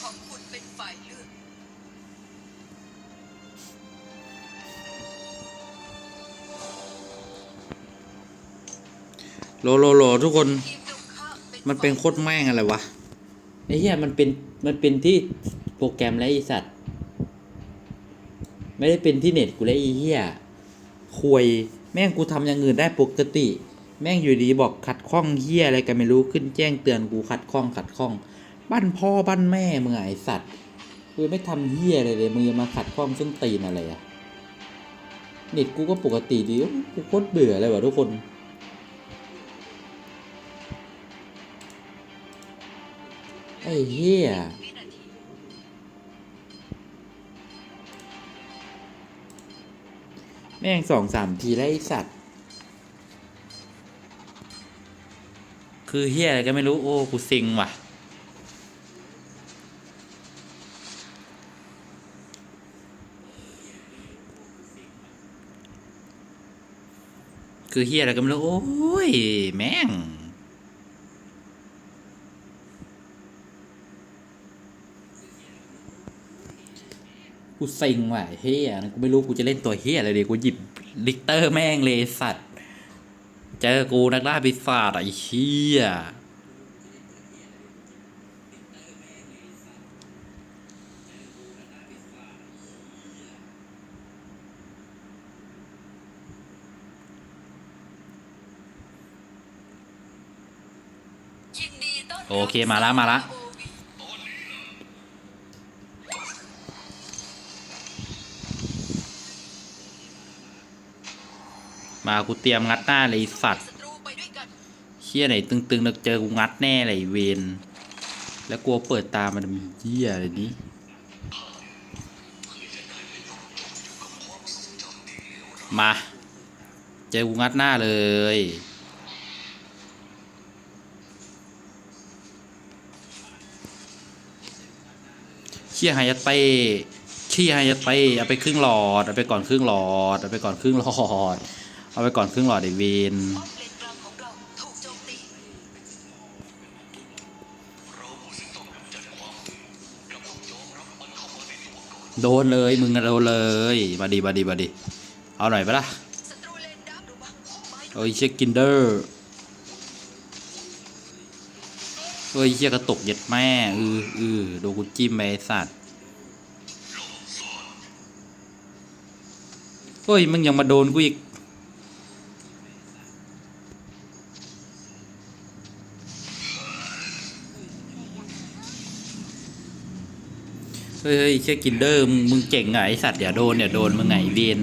ของคุณเป็นฝ่ายเลือกโลโลโลทุกคน ทีมตรงข้ามเป็นมันเป็นโคตรแม่งอะไรวะ ไอ้เหี้ยมันเป็นมันเป็นที่โปรแกรมและไอสัตว์ ไม่ได้เป็นที่เน็ตกูแล้วไอ้เหี้ยควยแม่งกูทำอย่างอื่นได้ปกติ แม่งอยู่ดีบอกขัดข้องเหี้ยอะไรกันไม่รู้ขึ้นแจ้งเตือนกูขัดข้องขัดข้อง บ้านพ่อบ้านแม่มึงอะไอสัตว์กูไม่ทำเหี้ยอะไรเลยมึงจะมาขัดข้องส้นตีนอะไรอะเน็ตกูก็ปกติดีกูโคตรเบื่อเลยว่ะทุกคนไอ้เหี้ยแม่งสองสามทีแล้วไอสัตว์ คือเฮียอะไรก็ไม่รู้ โอ้ กูซิงว่ะ คือเฮียอะไรก็ไม่รู้ โอ้ย แม่ง กูเซ็งว่ะเฮียกูไม่รู้กูจะเล่นตัวเฮียอะไรดีกูหยิบลิกเตอร์แม่งเลยสัตว์ เจอกูนักล่าปีศาจไอ้เฮียนดีต้อนรับ โอเคมาละมาละมากูเตรียมงัดหน้าเลยสัตว์เฮียไหนตึงๆเราเจอกูงัดแน่เลยเวนแล้วกลัวเปิดตามันมีเฮียอะไรนี้มา เจอกูงัดหน้าเลย เชี่ยไฮยัตเต้เชี่ยไฮยัตเต้เอาไปครึ่งหลอดเอาไปก่อนครึ่งหลอดเอาไปก่อนครึ่งหลอด เอาไปก่อนครึ่งหลอดไอเวนป้เลนโดนเลยมึงอะโดนเลยมาดีมาดีมาดีเอาหน่อยไปละเฮ้ยโอ้ยเชี่ยกินเดอร์ เฮ้ยเชี่ยกระตกเย็ดแม่อืออือโดนกูจิ้มไปไอ้สัตว์เฮ้ยมึงยังมาโดนกูอีกเฮ้ยเชี่ยกินเดอร์มึงมึงเก่งไงไอสัตว์อย่าโดนอย่าโดนมึงไงเวียน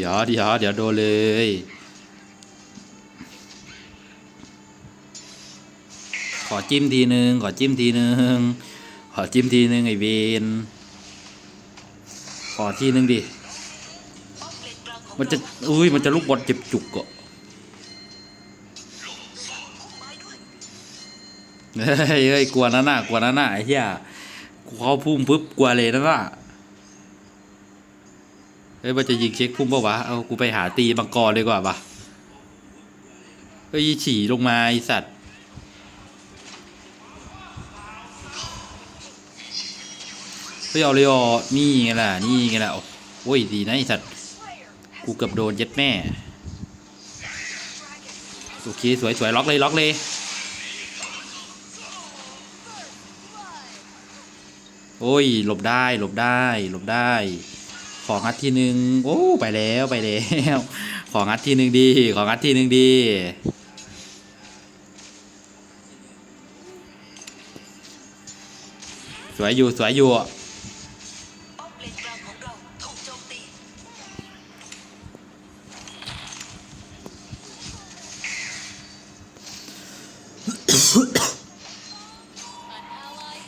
ดี๋ยวเดี๋ยวเดี๋ยวโดนเลยขอจิ้มทีนึง ขอจิ้มทีนึง ขอจิ้มทีนึงไอเวนขอทีนึงดิ มันจะ อุ้ย มันจะลูกบอลเจ็บจุกอะเฮ้ยเฮ้ยกลัวนั่นน่ะกลัวนั่นน่ะไอ้เหี้ยกูเข้าพุ่มปุ๊บกลัวเลยนั่นน่ะ เฮ้ยมันจะยิงเช็คพุ่มปะวะ เอากูไปหาตีมังกรดีกว่าปะเฮ้ยฉี่ลงมาไอสัตว์ เฮ้ยเอาเลยอะนี่ไงล่ะ นี่ไงล่ะ โอ้ยดีนะไอสัตว์ กูเกือบโดนเย็ดแม่ โอเค สวยสวยล็อกเลยล็อกเลยโอ้ย หลบได้ หลบได้ หลบได้ ของัดทีหนึ่งโอ้ไปแล้วไปแล้วของัดทีหนึ่งดี ของัดทีหนึ่งดีสวยอยู่สวยอยู่เลนกลางของเราถูกโจมตี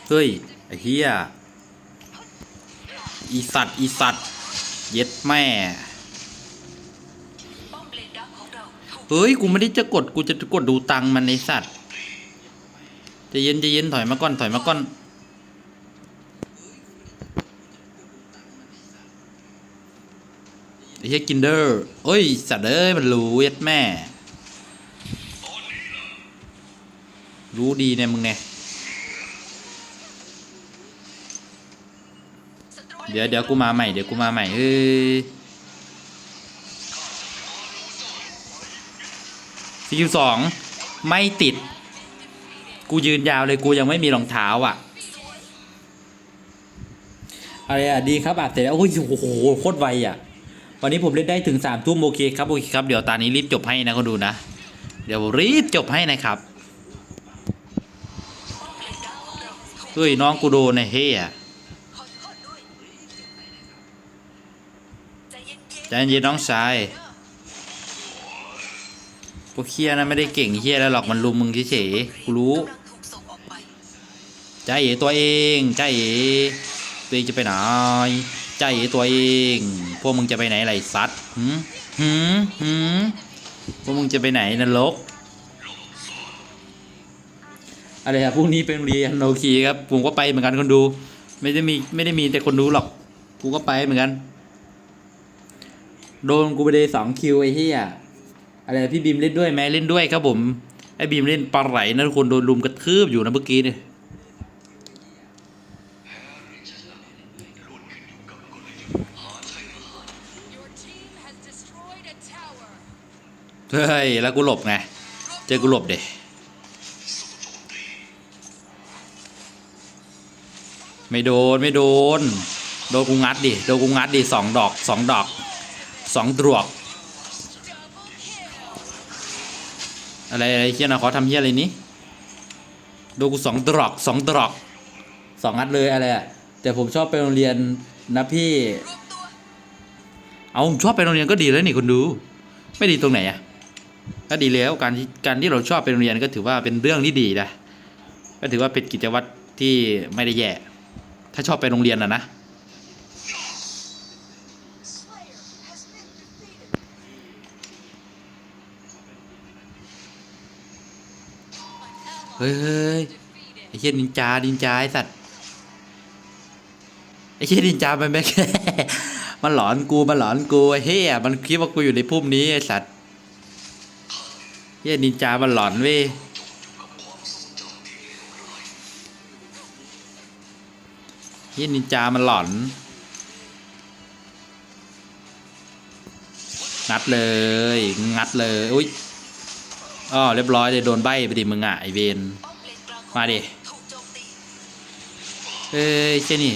เฮ้ยไอ้เฮียอีสัตว์อีสัตว์ เย็ดแม่ เฮ้ย กูไม่ได้จะกด กูจะกดดูตังมันในสัตว์จะเย็นจะเย็นถอยมาก่อน ถอยมาก่อน ไอ้เฮีกินเดอร์เอ้ย สัตว์เอ้ย มันรู้เย็ดแม่ รู้ดีเนี่ยมึงเนี่ย เดี๋ยวเดี๋ยวกูมาใหม่เดี๋ยวกูมาใหม่เฮ้ยสกิลสองไม่ติด กูยืนยาวเลยกูยังไม่มีรองเท้าอะอะไรอะดีครับอะเสร็จแล้วโอ้ยโอ้โหโคตรไวอะ วันนี้ผมเล่นได้ถึงสามทุ่มโอเคครับโอเคครับเดี๋ยวตอนนี้รีบจบให้นะคนดูนะ เดี๋ยวรีบจบให้นะครับเฮ้ยน้องกูโดนไอ้เฮีย ใจเย็นน้องชายพวกเฮียนะไม่ได้เก่งเฮียแล้วหรอกมันลุมมึงเฉยๆกูรู้ใจเอ๋ตัวเองใจเอ๋ตัวเองจะไปไหนใจเอ๋ตัวเอง พวกมึงจะไปไหนไรสัตว์หืมหืมหืมพวกมึงจะไปไหนนรกอะไรอะพรุ่งนี้เป็นเรียนโอเคครับผมก็ไปเหมือนกันคนดู ไม่ได้มีไม่ได้มีแต่คนดูหรอกกูก็ไปเหมือนกัน โดนกูไปเลยสองคิวไอ้เหี้ยอะไรพี่บีมเล่นด้วยไหมเล่นด้วยครับผมไอ้บีมเล่นปลาไหลนะทุกคนโดนลุมกระทืบอยู่นะเมื่อกี้เนี่ยเฮ้ยแล้วกูหลบไง เจอกูหลบเดไม่โดนไม่โดน โดนกูงัดดิ โดนกูงัดดิสองดอกสองดอก สองดวก อะไรอะไรเฮียนะขอทำเฮียอะไรนี้โดนกูสองดอกสองดอกสองนัดเลยอะไรอะแต่ผมชอบไปโรงเรียนนะพี่ เอาผมชอบไปโรงเรียนก็ดีแล้วนี่คนดู ไม่ดีตรงไหนอะก็ดีแล้วการที่การที่เราชอบไปโรงเรียนก็ถือว่าเป็นเรื่องที่ดีนะก็ถือว่าเป็นกิจวัตรที่ไม่ได้แย่ ถ้าชอบไปโรงเรียนนะนะ ฮ้ยเฮ้ยไอ้เชี่ยนินจานินจาไอสัตว์ไอ้เชี่ยนินจามันไม่แค่มันหลอนกูมันหลอนกูไอ้เฮียมันคิดว่ากูอยู่ในพุ่มนี้ไอ้สัตว์เฮียนินจามันหลอนเว้ยเฮียนินจามันหลอน งัดเลย งัดเลย อุ้ย อ๋อเรียบร้อยเลยโดนใบไปดิมึงอะไอเวนมาดิเอ้ยเช่นี่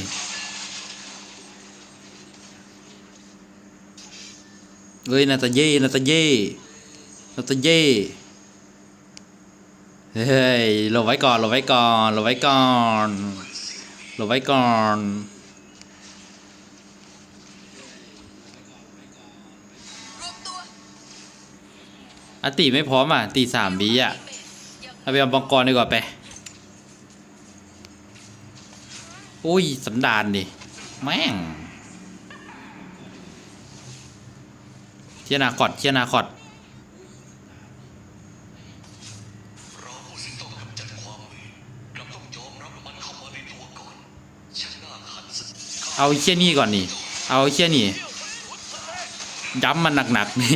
เอ้ยนาตาเย่นาตาเย่นาตาเย่เฮ้ยหลบไว้ก่อนหลบไว้ก่อนหลบไว้ก่อนหลบไว้ก่อน อติไม่พร้อมอะ ตีสามบีอะเอาไปเอาบังกรดีกว่าไปอุ้ยสันดานดิ แม่งเชียนาคอดเชียนาคอดเราผู้ซึ่งต้อาเราต้องยอมรับมันเข้ามาในตัวก่อนฉันน่าขันสึกเอาไอ้เชียนี่ก่อนนี่ เอาเชียนี่ย้ำมันหนักๆนี่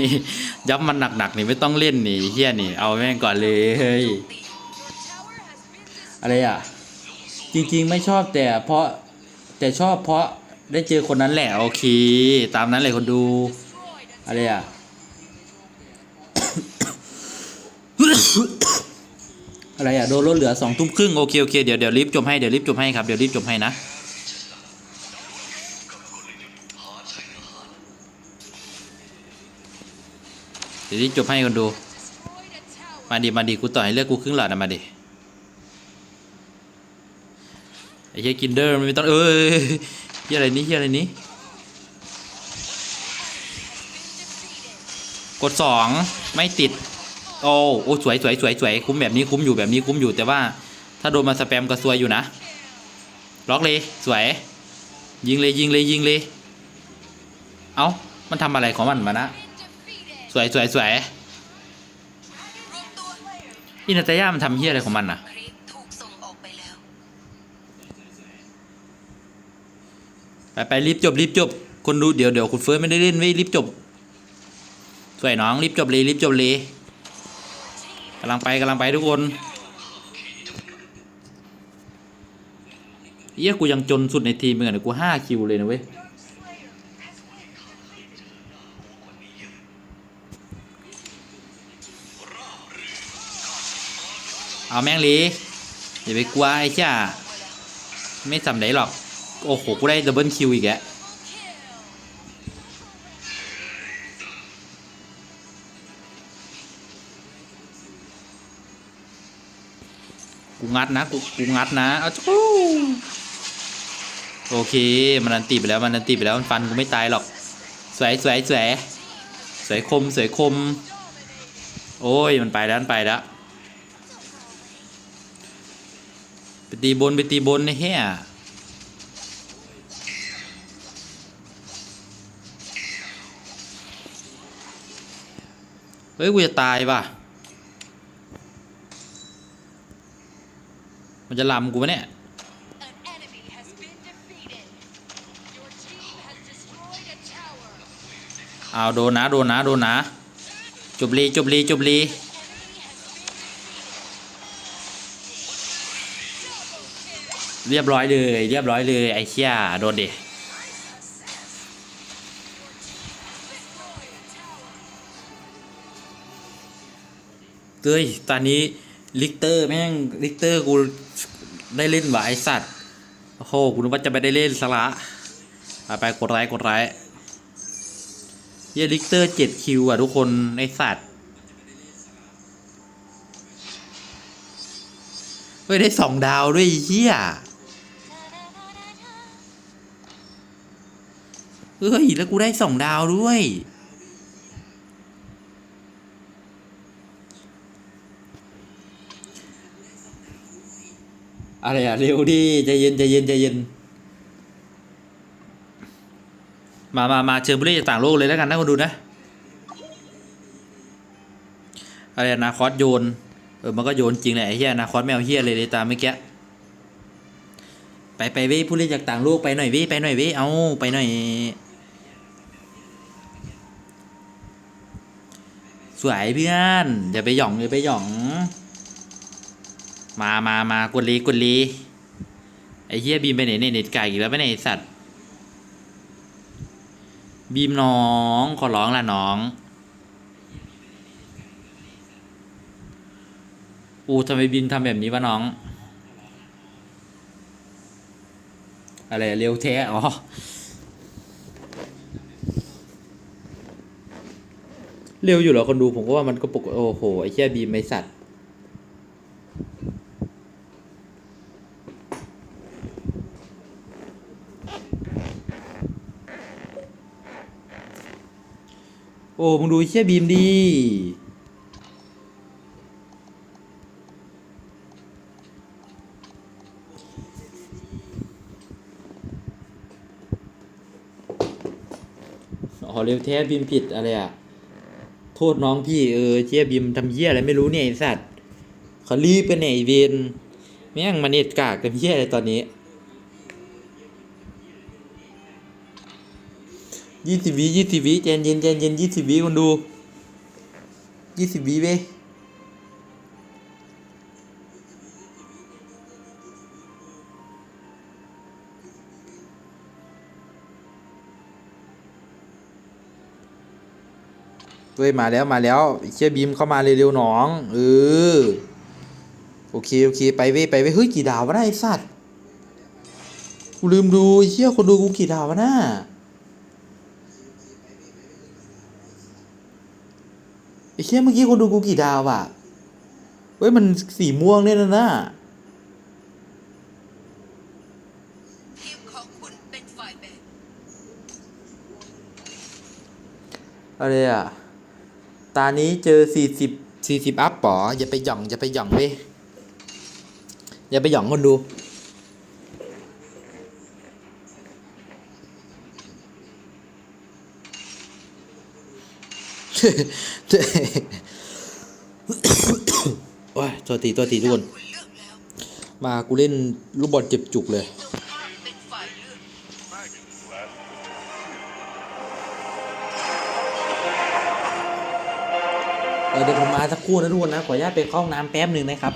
ย้ำมันหนักๆนี่ไม่ต้องเล่นนี่เชียนี่เอาแม่งก่อนเลยเฮ้ยอะไรอะ จริงๆไม่ชอบแต่เพราะแต่ชอบเพราะได้เจอคนนั้นแหละโอเค ตามนั้นเลยคนดูอะไรอะอะไรอะโดนลดเหลือสองทุ่มครึ่งโอเคโอเคเดี๋ยวเดี๋ยวรีบจบให้เดี๋ยวรีบจบให้ครับเดี๋ยวรีบจบให้นะ ดี๋ยวรีบจบให้คนดู มาดิมาดิกูต่อให้เลือกกูครึ่งหลอดนะมาดิไอ้เฮียกินเดอร์มันไม่ต้องเอ้ยเฮียอะไรนี้เฮียอะไรนี้กดสองไม่ติด โอ้โอ้สวยสวยสวยสวยคุ้มแบบนี้คุ้มอยู่แบบนี้คุ้มอยู่แต่ว่า ถ้าโดนมาสแปมก็ซวยอยู่นะล็อกเลยสวย ยิงเลยยิงเลยยิงเลย เอ้ามันทำอะไรของมันมานะ สวยสวยสวยอินาตายามันทำเฮี้ยอะไรของมันอะไปไปรีบจบรีบจบ คนดูเดี๋ยวเดี๋ยวคุณเฟิร์สไม่ได้เล่นไว้รีบจบ สวยน้องรีบจบเลยรีบจบเลยกำลังไปกำลังไปทุกคนเอี้ยกูยังจนสุดในทีมเหมือนกันกูห้าคิวเลยนะเว้ย เอาแม่งลีอย่าไปกลัวไอ้จ้าไม่สำเร็จหรอก โอ้โห กูได้ดับเบิลคิวอีกแล้วกูงัดนะกูกูงัดนะเอาจูโอเค มันอันตีไปแล้วมันอันตีไปแล้วมันฟันกูไม่ตายหรอก สวยสวยสวยสวยคมสวยคม โอ้ยมันไปแล้วมันไปแล้ว ไปตีบนไปตีบนไอ้เหี้ยเฮ้ยกูจะตายป่ะ มันจะลำกูปะเนี่ยเอาโดนนะโดนนะโดนนะจบลีจบลีจบลี เรียบร้อยเลย เรียบร้อยเลย ไอ้เชี่ยโดนดิเฮ้ยตอนนี้ลิกเตอร์แม่งลิกเตอร์กูได้เล่นว่ะไอสัตว์โอ้โหกูนึกว่าจะไม่ได้เล่นสละไปกดไลค์กดไลค์เหี้ยลิกเตอร์เจ็ดคิวอะทุกคนไอสัตว์เฮ้ยได้สองดาวด้วยเฮีย เฮ้ย แล้วกูได้สองดาวด้วย อะไรอะเร็วดิใจเย็นใจเย็นใจเย็น มามามาเชิญผู้เล่นจากต่างโลกเลยแล้วกันนะคนดูนะ อะไรอะนาคอสโยน เออ มันก็โยนจริงแหละไอ้เหี้ยนาคอสแมวเหี้ยเลยเลยตามเมื่อกี้ไปไปเว้ผู้เล่นจากต่างโลกไปหน่อยเว้ไปหน่อยเว้เอาไปหน่อย สวยเพื่อนอย่าไปหย่องอย่าไปหย่อง มามามากดลีกดลีไอ้เหี้ยบีมไปไหนเนี่ยเน็ตไก่อีกแล้วไปไหนสัตว์ บีมน้องขอร้องละน้องอูทำไมบีมทำแบบนี้วะน้อง อะไรเร็วแท้อ๋อ เร็วอยู่เหรอคนดูผมก็ว่ามันก็ปกโอ้โหไอ้เชี่ยบีมไอสัตว์โอ้มึงดูไอ้เชี่ยบีมดีอ๋อเร็วแท้บีมผิดอะไรอะ ทษน้องพี่เออเชี่ยบิมทำเยี่ยอะไรไม่รู้เนี่ยไอสัตว์เขารีบไปไหนเวนแม่งมาเน็ตกากกันเยี่ยอะไรตอนนี้ยี่สิบวิยี่สิบวิเจนเย็นเจเย็นยี่สิบวิคนดูยี่สิบวิเว้ เว้ยมาแล้วมาแล้วเชี่ยบีมเข้ามาเร็วๆหนองเออโอเคโอเคไปเว้ยไปเว้ยเฮ้ยกี่ดาววะนะไอสัตว์กูลืมดูเชี่ยคนดูกูกี่ดาววะนะไอ้เชี่ยเมื่อกี้คนดูกูกี่ดาวอะเว้ยมันสีม่วงเนี่ยนะน่ะองคุณเป็นฝ่าอะไรอะ ตานี้เจอสี่สิบสี่สิบอัพป๋ออย่าไปหย่อง อย่าไปหย่องเว้ยอย่าไปหย่องคนดู โอ้ยตัวตีตัวตีทุกคน มากูเล่นลูกบอลเจ็บจุกเลยาสักครู่นะทุกคนนะขออนุญาตไปเข้าห้องน้ำแป๊บหนึ่งนะครับ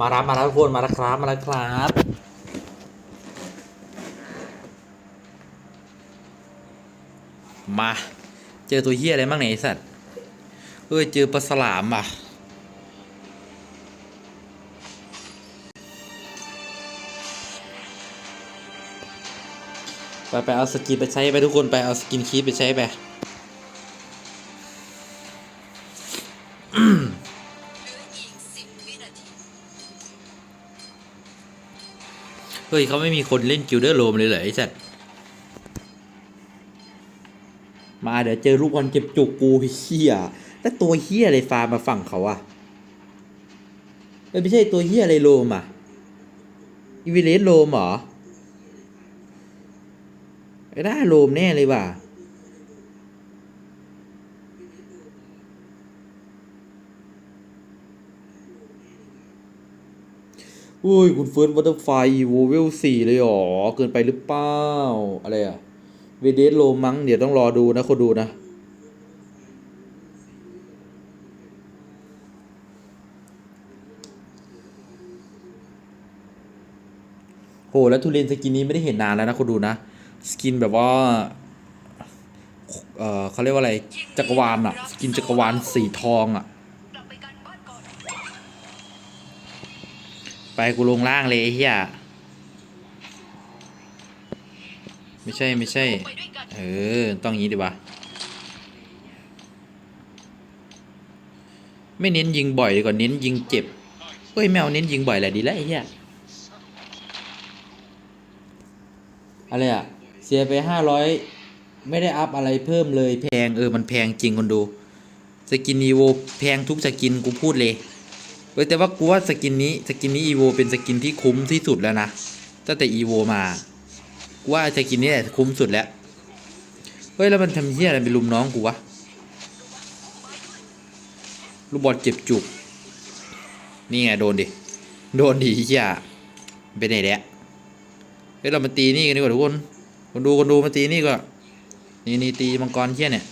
มารับมาแล้วทุกคนมาแล้วครับมาแล้วครับมาเจอตัวเฮียอะไรบ้างเนี่ยไอสัตว์เอ้ยเจอปลาสลามอะไปไปเอาสกินไปใช้ไปทุกคนไปเอาสกินคีปไปใช้ไป ฮ้ยเขาไม่มีคนเล่นกิลเดอร์โรมเลยเหรอไอ้สัตว์มาเดี๋ยวเจอลูกบอลเก็บจุกกูเฮียแล้วตัวเฮียอะไรฟาร์มาฝั่งเขาอะไม่ใช่ตัวเฮียอะไรโรมอะอีวิเลสโรมเหรอไอ้ด้าโรมแน่เลยว่ะ อุ้ย คุณเฟิร์สวัตเตอร์ไฟโวเวลสี่เลยหรอ เกินไปหรือเปล่า อะไรอะเวเดสโลมังเดี๋ยวต้องรอดูนะคนดูนะ โห แล้วทุเรียนสกินนี้ไม่ได้เห็นนานแล้วนะคนดูนะ สกินแบบว่า เออเขาเรียกว่าอะไร จักรวาลอะสกินจักรวาลสีทองอะ ไปกูลงล่างเลยไอ้เฮียไม่ใช่ไม่ใช่ เออ ต้องงี้ดีวะไม่เน้นยิงบ่อยดีกว่าเน้นยิงเจ็บเฮ้ยแมวเน้นยิงบ่อยแหละดีแล้วไอ้เหี้ยอะไรอะเสียไปห้าร้อยไม่ได้อัพอะไรเพิ่มเลยแพงเออมันแพงจริงคนดู สกินอีโวแพงทุกสกินกูพูดเลย เออแต่ว่ากูว่าสกินนี้สกินนี้อีโวเป็นสกินที่คุ้มที่สุดแล้วนะตั้งแต่อีโวมากูว่าสกินนี้แหละคุ้มสุดแล้วเฮ้ยแล้วมันทำเหี้ยอะไรเป็นลุมน้องกูวะลูกบอลเจ็บจุกนี่ไงโดนดิโดนดิเหี้ยเป็นไงแดะเฮ้ยเรามาตีนี่กันดีกว่าทุกคนคนดูคนดูมาตีนี่ก็นี่นี่ตีมังกรเหี้ยเนี่ย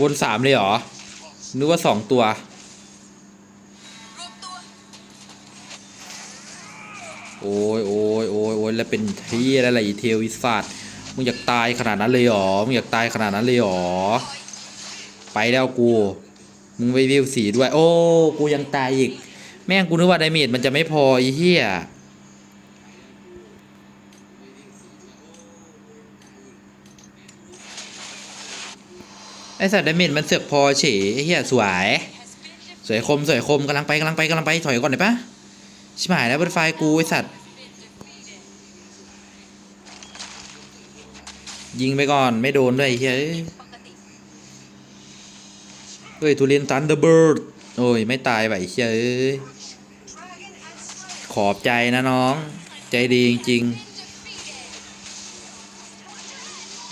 บนสามเลยเหรอ นึกว่าสองตัว โอ้ยโอ้ยโอ้ยโอ้ยแล้วเป็นที่อะไรอีเทลวิสัตมึงอยากตายขนาดนั้นเลยเหรอ มึงอยากตายขนาดนั้นเลยเหรอ ไปแล้วกู มึงไปวิวสีด้วย โอ้ กูยังตายอีก แม่งกูนึกว่าไดเมจมันจะไม่พออ้เหี้ย สัตว์ไดเมจมันเสือกพอเฉยเหี้ยสวย สวยคมสวยคมกำลังไปกำลังไปกำลังไปถอยก่อนได้ปะชิบหายแล้วบนไฟกูไอสัตว์ ยิงไปก่อนไม่โดนด้วยเฮ้ยเฮ้ยทุเรียนตันเดอร์เบิร์ดโอ้ยไม่ตายไปไอ้เฮ้ยเอ้ยขอบใจนะน้อง ใจดีจริงๆ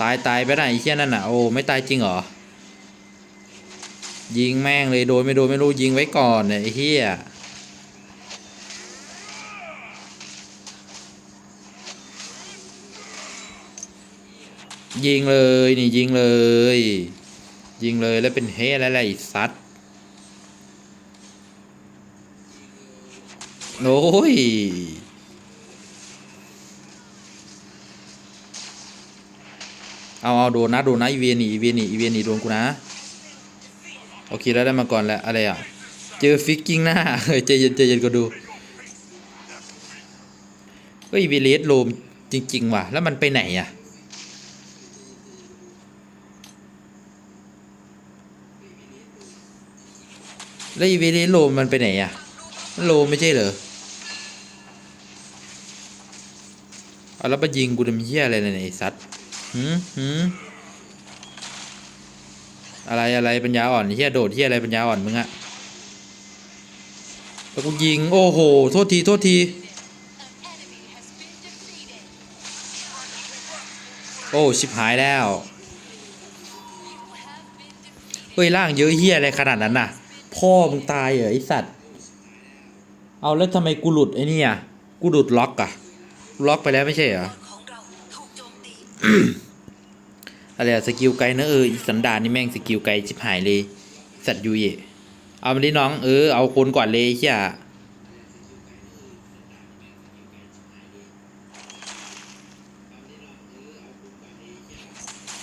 ตายตายไปไหนเหี้ยนั่นน่ะโอ้ไม่ตายจริงเหรอ ยิงแม่งเลยโดนไม่โดนไม่รู้ยิงไว้ก่อนเนี่ยไอ้เหี้ยยิงเลยนี่ยิงเลย ยิงเลยแล้วเป็นเฮอะไรอะไรอีซัดโอ้ยเอาเอาโดนนะโดนนะอีเวียนี่อีเวียนี่อีเวียนี่โดนกูนะ โอเคแล้วได้มาก่อนแล้วอะไรอะ เจอฟิกกิ้งหน้าเฮ้ยใจเย็นใจเย็นก็ดูเฮ้ยวีเลสโลมจริง ๆ ว่ะ แล้วมันไปไหนอะ แล้วอีเวเลสโลมมันไปไหนอะ โลมไม่ใช่เหรอเอาแล้วมายิงกูทำเหี้ยอะไรเนี่ยไอ้สัตว์หืมหืม อะไรอะไรปัญญาอ่อนเหี้ยโดดเหี้ยอะไรปัญญาอ่อนมึงอะแล้วกูยิงโอ้โหโทษทีโทษที โอ้ชิบหายแล้วเฮ้ยร่างเยอะเหี้ยอะไรขนาดนั้นน่ะ พ่อมึงตายเหรอไอสัตว์ เอาแล้วทำไมกูหลุดไอ้นี่อะกูหลุดล็อกอะ ล็อกไปแล้วไม่ใช่เหรอ อะไรสกิลไกเนะเออสันดานนี่แม่งสกิลไกชิบหายเลย สัตว์ยูเยเอามาดิน้องเออเอาคนก่อนเลยเฮีย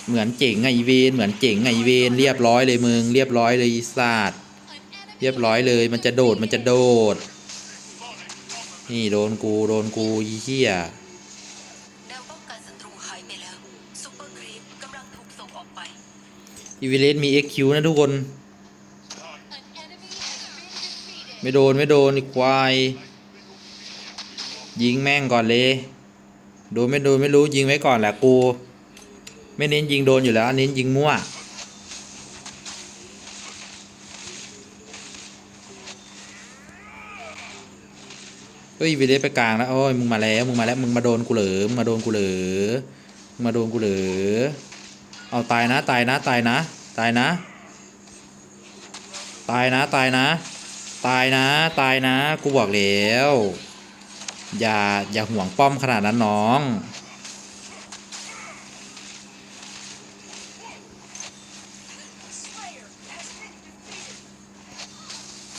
เหมือนเจ๋งไงอีเวนเหมือนเจ๋งไงอีเวนเรียบร้อยเลยมึงเรียบร้อยเลยอีสัตว์เรียบร้อยเลยมันจะโดดมันจะโดด นี่โดนกูโดนกูอีเหี้ย อีเวเลสมี XQ นะทุกคน ไม่โดน ไม่โดนอีควาย ยิงแม่งก่อนเลย โดน ไม่โดน ไม่รู้ยิงไว้ก่อนแหละกู ไม่เน้นยิงโดนอยู่แล้วเน้นยิงมั่วเฮ้ยวีเลสไปกลางแล้วโอ้ยมึงมาแล้วมึงมาแล้วมึงมาโดนกูเหรอมึงมาโดนกูเหรอมึงมาโดนกูเหรอ เอาตายนะตายนะตายนะ ตายนะ ตายนะตายนะ ตายนะตายนะกูบอกแล้วอย่าอย่าห่วงป้อมขนาดนั้นน้อง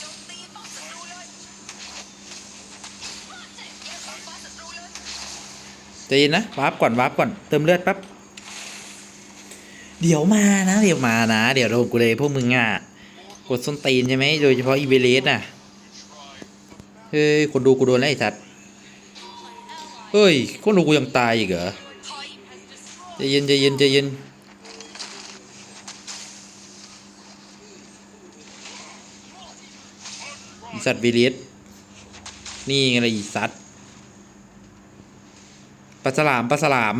จมตีป้อมศัตรูเลยแยกป้อมฟ้าศัตรูเลยใจเย็นนะวาร์ปก่อนวาร์ปก่อนเติมเลือดแป๊บ เดี๋ยวมานะ เดี๋ยวมานะ เดี๋ยวโดนกูเลยพวกมึงอะ กดส้นตีนใช่ไหมโดยเฉพาะอีเวเลสน่ะ เฮ้ย คนดูกูโดนแล้วไอ้สัตว์เฮ้ย คนดูกูยังตายอีกเหรอใจเย็นใจเย็นใจเย็นสัตว์เวเลสนี่ไงล่ะอีสัตว์ปลาสลามปลาสลาม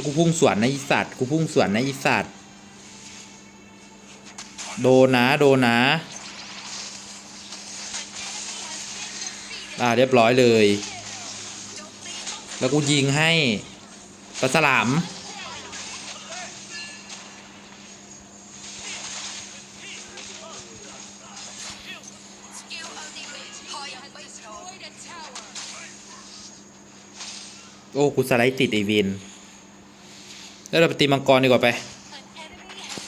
แล้วกูพุ่งสวนนะอีสัตว์กูพุ่งสวนนะอีสัตว์โดนนะโดนนะอ่าเรียบร้อยเลย แล้วกูยิงให้ปลาสลามสกิลอัลติเมทถอยไม่พร้อม Destroyed a tower. โอ้กูสไลด์ติดไอเวน แล้วเราไปตีมังกรดีกว่าไป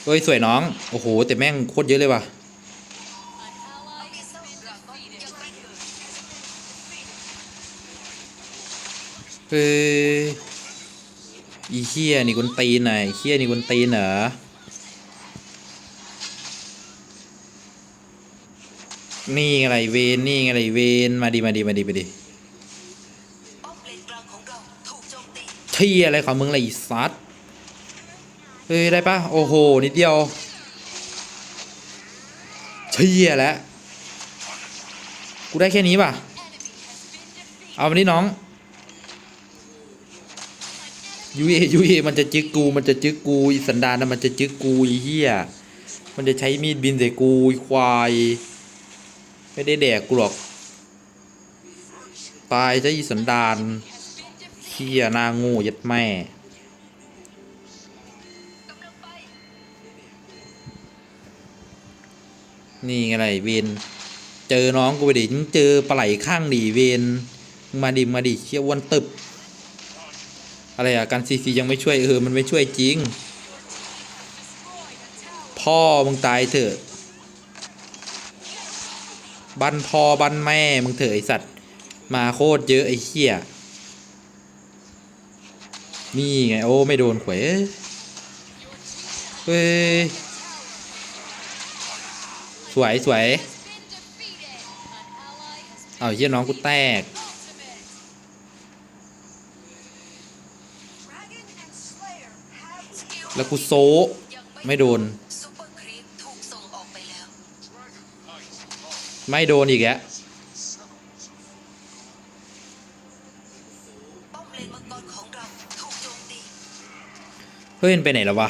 เฮ้ยสวยน้อง โอ้โห แต่แม่งโคตรเยอะเลยว่ะ เฮ้ย อีเฮียนี่คนตีนไหนะไอ้เฮียนี่คนตีนเหรอนี่ไงไรเวนนี่ไงไรเวนมาดีมาดีมาดีมาดีป้อมเที่ยอะไรของมึงล่ะไรซัด เฮ้ยได้ปะโอ้โหนิดเดียวเที่ยแล้วกูได้แค่นี้ป่ะ เอามานี่น้องยูเอยูเอมันจะจึกกูมันจะจึกกูอีสันดานนะมันจะจึกกูอีเหี้ยมันจะใช้มีดบินใส่กูควาย ไม่ได้แดกกูหรอก ตายซะอีสันดานเหี้ยนางูยัดแม่ นี่ไงไรเวนเจอน้องกูไปดิเจอปลาไหลข้างดิเวนมาดิมาดิเชี่ยอ้วันตึบ อะไรอะการซีซียังไม่ช่วยเออมันไม่ช่วยจริง พ่อมึงตายเถอะบันพ่อบันแม่มึงเถอะไอสัตว์ มาโคตรเยอะไอ้เหี้ยนี่ไงโอ้ไม่โดนขวยเฮ้ย สวยสวยเอาเหี้ยน้องกูแตก แล้วกูโซไม่โดน ไม่โดนอีกแล้วเลนมังกรของเราถูกโจมตีเฮ้ยมันไปไหนแล้ววะ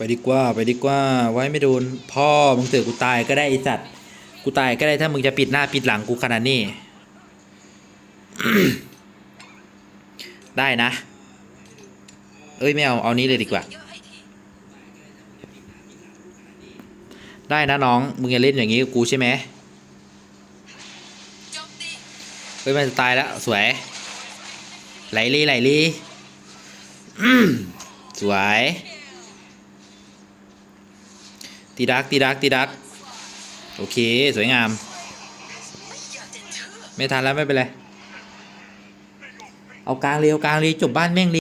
ไปดีกว่าไปดีกว่า ไว้ไม่โดน พ่อมึงเถอะกูตายก็ได้ไอสัตว์กูตายก็ได้ถ้ามึงจะปิดหน้าปิดหลังกูขนาดนี้ ได้นะ เอ้ยไม่เอาเอานี้เลยดีกว่า ได้นะน้อง มึงอย่าเล่นอย่างนี้กับกูใช่ไหมเฮ้ยมันจะตายแล้วสวย ไหลลีไหลลีสวย ตีดักตีดักตีดักโอเค สวยงาม ไม่ทันแล้วไม่เป็นไร เอากลางเรียวกลางเรียจบบ้านแม่งเลย